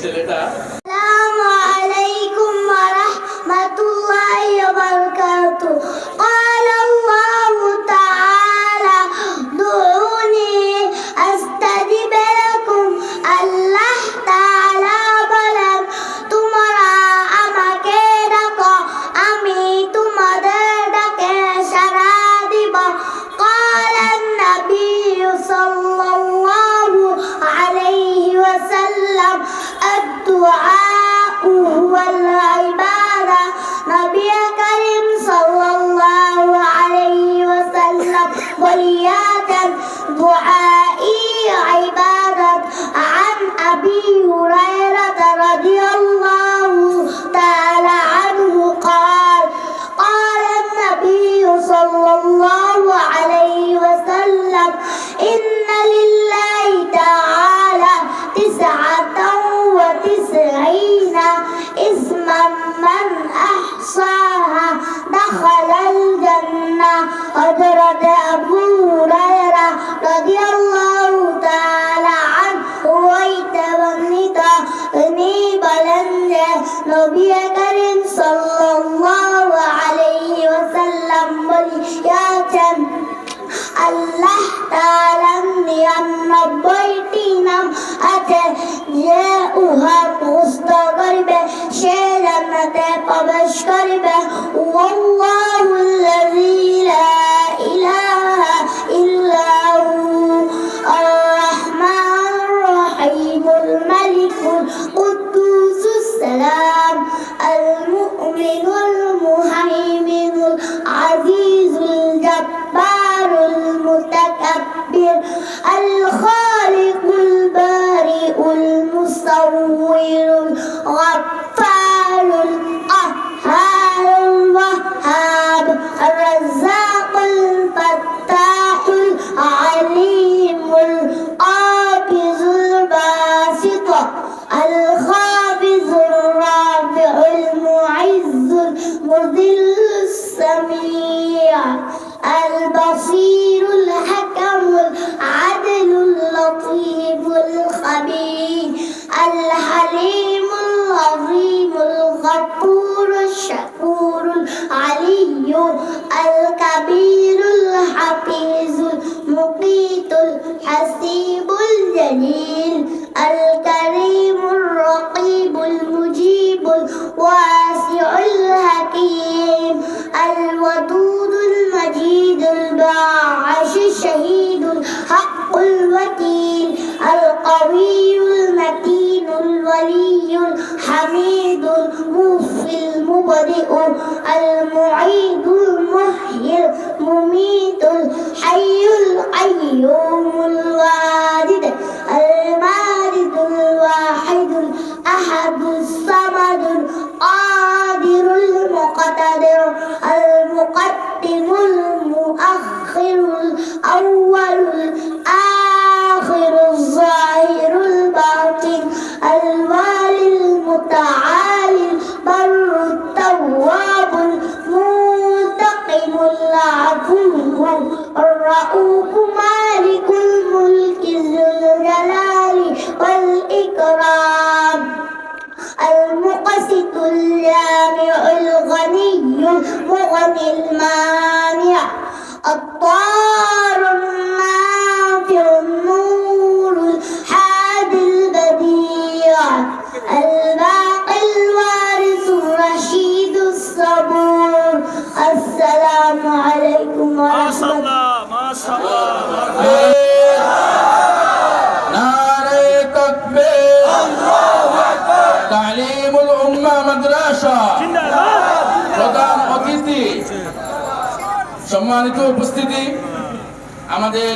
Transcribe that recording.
ছেলেটা will الحق الوكيل القوي المتين الولي الحميد الموفي المبدئ المعيد المحيي المميت الحي القيوم الوالد المارد الواحد الأحد الصمد القادر المقتدر الآخر الأول الآخر الظاهر الباطن الوالي المتعالي البر التواب المنتقم العفو الرؤوف مالك الملك ذو الجلال والإكرام المقسط الجامع الغني مغني المانع. الباقي الوارث সম্মানিত উপস্থিতি আমাদের